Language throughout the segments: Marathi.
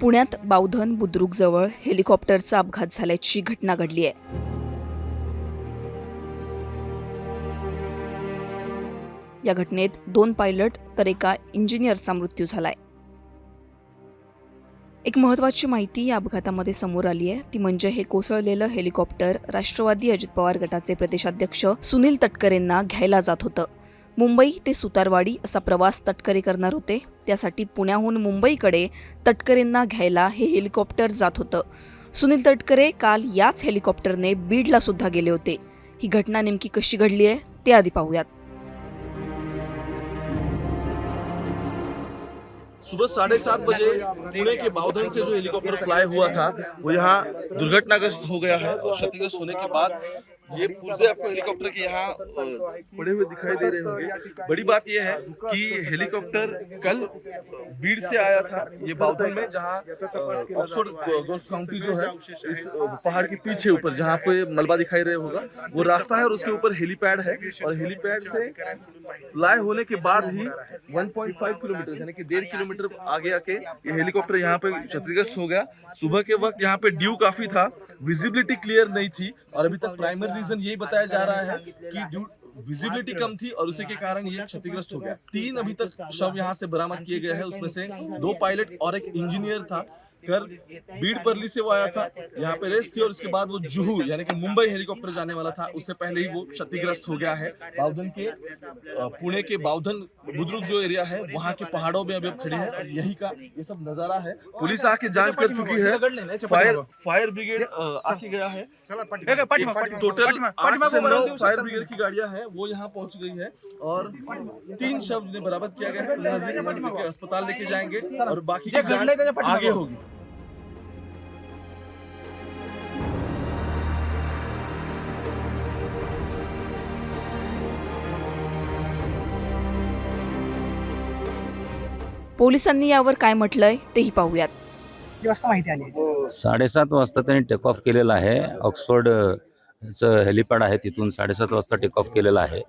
पुण्यात बावधन बुद्रुकजवळ हेलिकॉप्टरचा अपघात झाल्याची घटना घडली आहे. या घटनेत दोन पायलट तर एका इंजिनियरचा मृत्यू झालाय. एक महत्वाची माहिती या अपघातामध्ये समोर आली आहे. ती म्हणजे हे कोसळलेलं हेलिकॉप्टर राष्ट्रवादी अजित पवार गटाचे प्रदेशाध्यक्ष सुनील तटकरेंना घ्यायला जात होतं. मुंबई ते सुतारवाडी असा प्रवास तटकरे करणार होते. त्यासाठी पुण्याहून मुंबईकडे तटकरेंना घ्यायला हे हेलिकॉप्टर जात होतं. सुनील तटकरे काल याच हेलिकॉप्टरने बीडला सुद्धा गेले होते. ही घटना नेमकी कशी घडली आहे ते आधी पाहूयात. सुबह साढ़े सात बजे पुणे के बावधन से जो हेलीकॉप्टर फ्लाई हुआ था वो यहाँ दुर्घटनाग्रस्त हो गया है। और क्षतिग्रस्त होने के बाद ये पुर्जे आपको हेलीकॉप्टर के यहाँ पड़े हुए दिखाई दे रहे होंगे। बड़ी बात यह है कि हेलीकॉप्टर कल बीड से आया था ये बावधन में जहाँ ऑक्सफोर्ड गोल्फ काउंटी जो है इस पहाड़ के पीछे ऊपर जहाँ पे मलबा दिखाई रहे होगा वो रास्ता है और उसके ऊपर हेलीपैड है। और हेलीपैड से फ्लाई होने के बाद ही 1.5 किलोमीटर यानी कि डेढ़ किलोमीटर आगे आके ये हेलीकॉप्टर यहाँ पे क्षतिग्रस्त हो गया। सुबह के वक्त यहाँ पे ड्यू काफ़ी था विजिबिलिटी क्लियर नहीं थी और अभी तक प्राइमरी रीजन यही बताया जा रहा है कि ड्यू विजिबिलिटी कम थी और उसी के कारण ये क्षतिग्रस्त हो गया। तीन अभी तक शव यहाँ से बरामद किए गए हैं उसमें से दो पायलट और एक इंजीनियर था। कर बीड परली से वो आया था यहाँ पे रेस्ट थी और उसके बाद वो जुहू यानी कि मुंबई हेलीकॉप्टर जाने वाला था उससे पहले ही वो क्षतिग्रस्त हो गया है। बावधन के पुणे के बावधन बुद्रुक जो एरिया है वहाँ के पहाड़ों में अभी अब खड़े हैं यही का ये सब नज़ारा है। पुलिस आके जाँच कर चुकी है। फायर फायर ब्रिगेड आके गया है। टोटल फायर ब्रिगेड की गाड़ियाँ है वो यहाँ पहुँच गई है और तीन शव जिन्हें बरामद किया गया है अस्पताल लेके जाएँगे और बाकी आगे होगी। पोलिसांनी यावर काय म्हटलंय तेही पाहूयात. किती वाजता माहिती आली याची? साडेसात वाजता त्यांनी टेक ऑफ केलेला आहे. ऑक्सफर्ड अ, चं हेलिपॅड आहे तिथून साडेसात वाजता टेक ऑफ केलेला आहे.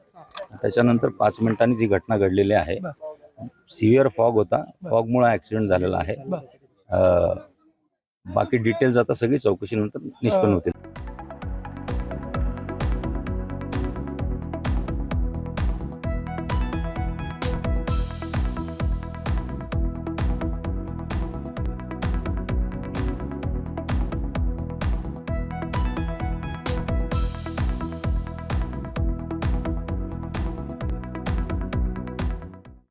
त्याच्यानंतर पाच मिनिटांनी जी घटना घडलेली आहे सिव्हिअर फॉग होता. फॉगमुळे ऍक्सिडेंट झालेला आहे. अ, बाकी डिटेल्स आता सगळी चौकशीनंतर निष्पन्न होतील.